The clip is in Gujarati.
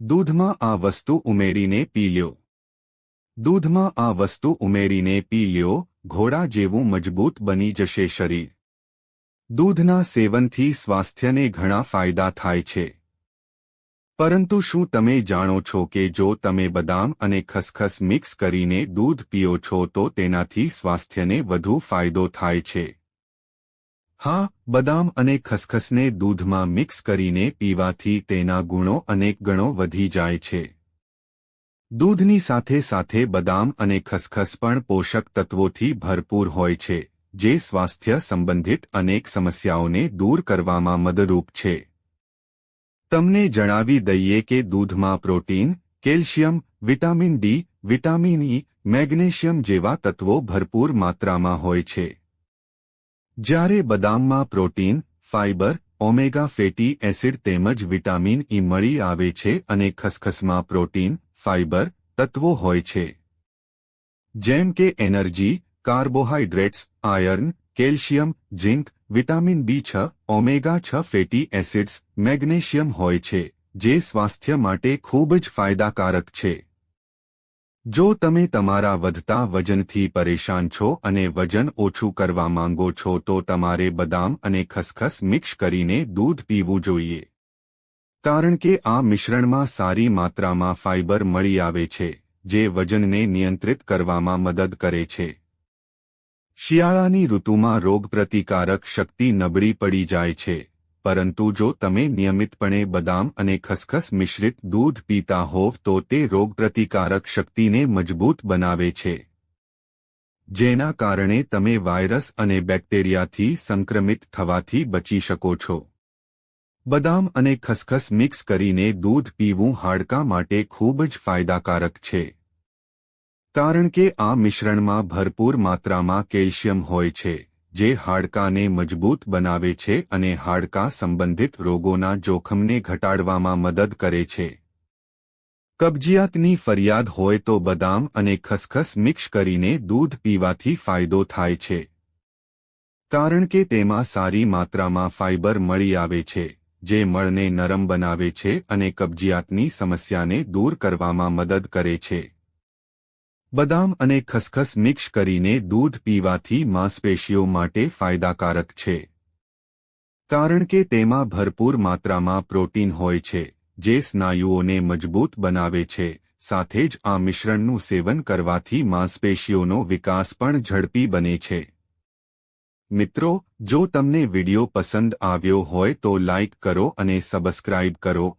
દૂધમાં આ વસ્તુ ઉમેરીને પી લ્યો. દૂધમાં આ વસ્તુ ઉમેરીને પી લ્યો, ઘોડા જેવું મજબૂત બની જશે શરીર. દૂધના સેવનથી સ્વાસ્થ્યને ઘણા ફાયદા થાય છે. પરંતુ શું તમે જાણો છો કે જો તમે બદામ અને ખસખસ મિક્સ કરીને દૂધ પીઓ છો તો તેનાથી સ્વાસ્થ્યને વધુ ફાયદો થાય છે? હા, બદામ અને ખસખસને દૂધમાં મિક્સ કરીને પીવાથી તેના ગુણો અનેક ગણો વધી જાય છે. દૂધની સાથે સાથે બદામ અને ખસખસ પણ પોષક તત્વોથી ભરપૂર હોય છે, જે સ્વાસ્થ્ય સંબંધિત અનેક સમસ્યાઓને દૂર કરવામાં મદદરૂપ છે. તમને જણાવી દઈએ કે દૂધમાં protein, calcium, vitamin D, vitamin E magnesium જેવા તત્વો ભરપૂર માત્રામાં હોય છે. જ્યારે બદામમાં protein, fibre, omega fatty acid તેમજ વિટામિન ઈ મળી આવે છે અને ખસખસમાં પ્રોટીન, ફાઇબર તત્વો હોય છે. જેમ કે energy, carbohydrates, iron, calcium, zinc, vitamin B છ, ઓમેગા છ ફેટી એસિડ્સ, મેગ્નેશિયમ હોય છે, જે સ્વાસ્થ્ય માટે ખૂબ જ ફાયદાકારક છે. જો તમે તમારા વધતા વજનથી પરેશાન છો અને વજન ઓછું કરવા માંગો છો તો તમારે બદામ અને ખસખસ મિક્સ કરીને દૂધ પીવું જોઈએ. કારણ કે આ મિશ્રણમાં સારી માત્રામાં ફાઇબર મળી આવે છે, જે વજનને નિયંત્રિત કરવામાં મદદ કરે છે. શિયાળાની ઋતુમાં રોગપ્રતિકારક શક્તિ નબળી પડી જાય છે. પરંતુ જો તમે નિયમિતપણે બદામ અને ખસખસ મિશ્રિત દૂધ પીતા હોવ તો તે રોગપ્રતિકારક શક્તિને મજબૂત બનાવે છે. જેના કારણે તમે વાયરસ અને બેક્ટેરિયાથી સંક્રમિત થવાથી બચી શકો છો. બદામ અને ખસખસ મિક્સ કરીને દૂધ પીવું હાડકા માટે ખૂબ જ ફાયદાકારક છે. કારણ કે આ મિશ્રણમાં ભરપૂર માત્રામાં કેલ્શિયમ હોય છે. જે હાડકાને મજબૂત બનાવે છે અને હાડકા સંબંધિત રોગોના જોખમને ઘટાડવામાં મદદ કરે છે. કબજિયાતની ફરિયાદ હોય તો બદામ અને ખસખસ મિક્સ કરીને દૂધ પીવાથી ફાયદો થાય છે. કારણ કે તેમાં સારી માત્રામાં ફાઇબર મળી આવે છે, જે મળને નરમ બનાવે છે અને કબજિયાતની સમસ્યાને દૂર કરવામાં મદદ કરે છે. બદામ અને ખસખસ મિક્સ કરીને દૂધ પીવાથી માંસપેશીઓ માટે ફાયદાકારક છે. કારણ કે તેમાં ભરપૂર માત્રામાં પ્રોટીન હોય છે, જે સ્નાયુઓને મજબૂત બનાવે છે, સાથે જ આ મિશ્રણનું સેવન કરવાથી માંસપેશીઓનો વિકાસ પણ ઝડપી બને છે. મિત્રો, જો તમને વિડિયો પસંદ આવ્યો હોય તો લાઇક કરો અને સબસ્ક્રાઇબ કરો